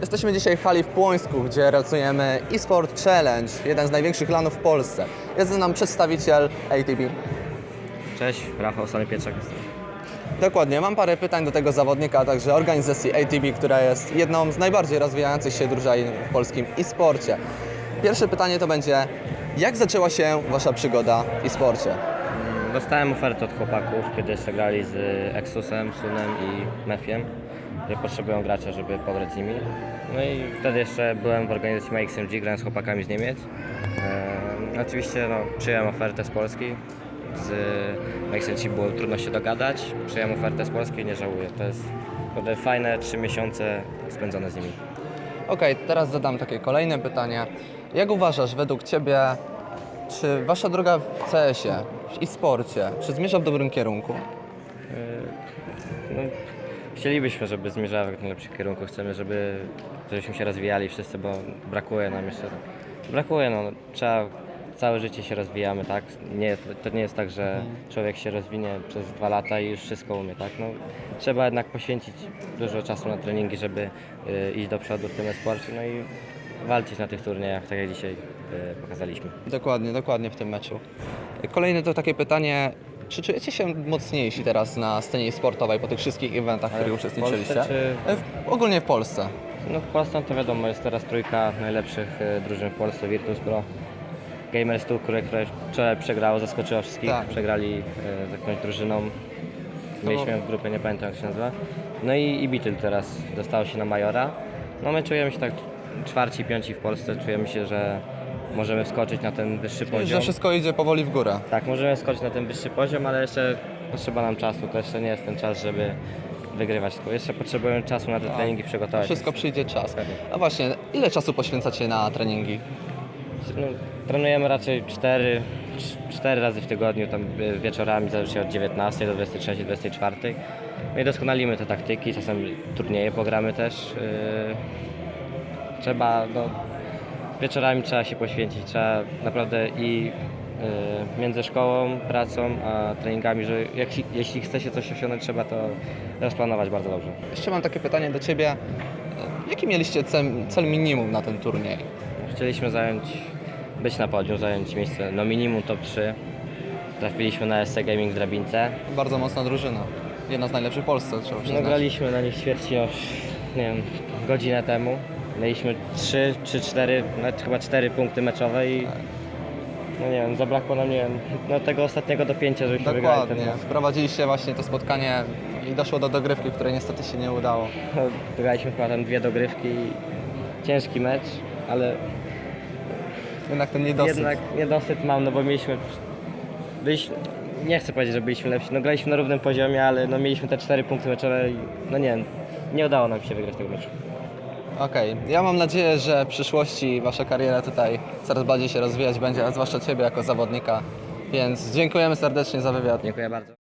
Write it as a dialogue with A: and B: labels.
A: Jesteśmy dzisiaj w hali w Płońsku, gdzie realizujemy eSport Challenge, jeden z największych lanów w Polsce. Jest z nami przedstawiciel ATP.
B: Cześć, Rafał Sony Pietrzak jestem.
A: Dokładnie, mam parę pytań do tego zawodnika, a także organizacji ATP, która jest jedną z najbardziej rozwijających się drużyn w polskim e-sporcie. Pierwsze pytanie to będzie, jak zaczęła się Wasza przygoda w e-sporcie?
B: Mm, Dostałem ofertę od chłopaków, kiedy jeszcze grali z Exusem, Sunem i Mefiem, że potrzebują gracza, żeby pograć z nimi. No i wtedy jeszcze byłem w organizacji MaxMG, grałem z chłopakami z Niemiec. Ehm, oczywiście no, przyjąłem ofertę z Polski. Z MaxMG było trudno się dogadać. Przyjąłem ofertę z Polski i nie żałuję. To jest naprawdę fajne trzy miesiące spędzone z nimi.
A: Okej, teraz zadam takie kolejne pytanie. Jak uważasz, według Ciebie, czy Wasza droga w CS-ie, w e-sporcie, czy zmierza w dobrym kierunku?
B: No, chcielibyśmy, żeby zmierzała w jak najlepszym kierunku. Chcemy, żeby, żebyśmy się rozwijali wszyscy, bo brakuje nam jeszcze. Brakuje, no. Trzeba, całe życie się rozwijamy, tak? Nie, to nie jest tak, że człowiek się rozwinie przez dwa lata i już wszystko umie, tak? No, trzeba jednak poświęcić dużo czasu na treningi, żeby y, iść do przodu w tym sporcie, no i walczyć na tych turniejach, tak jak dzisiaj y, pokazaliśmy.
A: Dokładnie, dokładnie w tym meczu. Kolejne to takie pytanie, czy czujecie się mocniejsi teraz na scenie sportowej po tych wszystkich eventach, w których
B: w
A: uczestniczyliście?
B: Polsce czy-
A: E, W, ogólnie w Polsce.
B: No w Polsce to wiadomo, jest teraz trójka najlepszych e, drużyn w Polsce, Virtus Pro. Gamers 2, które, które wczoraj przegrało, zaskoczyło wszystkich,
A: Tak.
B: przegrali e, z jakąś drużyną. Mieliśmy w grupie, nie pamiętam jak się nazywa. No i, i Beatle teraz dostało się na Majora. No my czujemy się tak czwarci, piąci w Polsce, czujemy się, że możemy wskoczyć na ten wyższy
A: Że
B: poziom.
A: wszystko idzie powoli w górę.
B: Tak, możemy skoczyć na ten wyższy poziom, ale jeszcze potrzeba nam czasu. To jeszcze nie jest ten czas, żeby wygrywać. Tylko jeszcze potrzebujemy czasu na te treningi przygotować.
A: Wszystko przyjdzie czas. A właśnie, ile czasu poświęcacie na treningi?
B: No, trenujemy raczej 4, 4 razy w tygodniu, tam y, wieczorami, zależy od 19 do 23, 24. No i doskonalimy te taktyki, czasem turnieje pogramy też. Yy, trzeba, no, wieczorami trzeba się poświęcić, trzeba naprawdę i yy, między szkołą, pracą, a treningami, że jak, jeśli chce się coś osiągnąć, trzeba to rozplanować bardzo dobrze.
A: Jeszcze mam takie pytanie do Ciebie. Jaki mieliście cel, cel minimum na ten turniej?
B: Chcieliśmy zająć, być na podium, zająć miejsce no minimum top 3. Trafiliśmy na SC Gaming w Drabince.
A: Bardzo mocna drużyna. Jedna z najlepszych w Polsce, trzeba
B: No,
A: przyznać.
B: graliśmy na nich ćwierćfinał, nie wiem, godzinę temu. Mieliśmy 3 czy 4, nawet chyba 4 punkty meczowe i no nie wiem, zabrakło nam, nie wiem, no tego ostatniego dopięcia, żebyśmy wygrali ten
A: Dokładnie.
B: mecz.
A: Wprowadziliście właśnie to spotkanie i doszło do dogrywki, której niestety się nie udało.
B: No, Graliśmy chyba tam dwie dogrywki i ciężki mecz, ale
A: Jednak ten niedosyt.
B: Jednak niedosyt mam, no bo mieliśmy. Byliśmy, nie chcę powiedzieć, że byliśmy lepsi. No graliśmy na równym poziomie, ale no mieliśmy te cztery punkty meczowe i no nie wiem, nie udało nam się wygrać tego meczu.
A: Okej, ja mam nadzieję, że w przyszłości Wasza kariera tutaj coraz bardziej się rozwijać będzie, a zwłaszcza Ciebie jako zawodnika. Więc dziękujemy serdecznie za wywiad.
B: Dziękuję bardzo.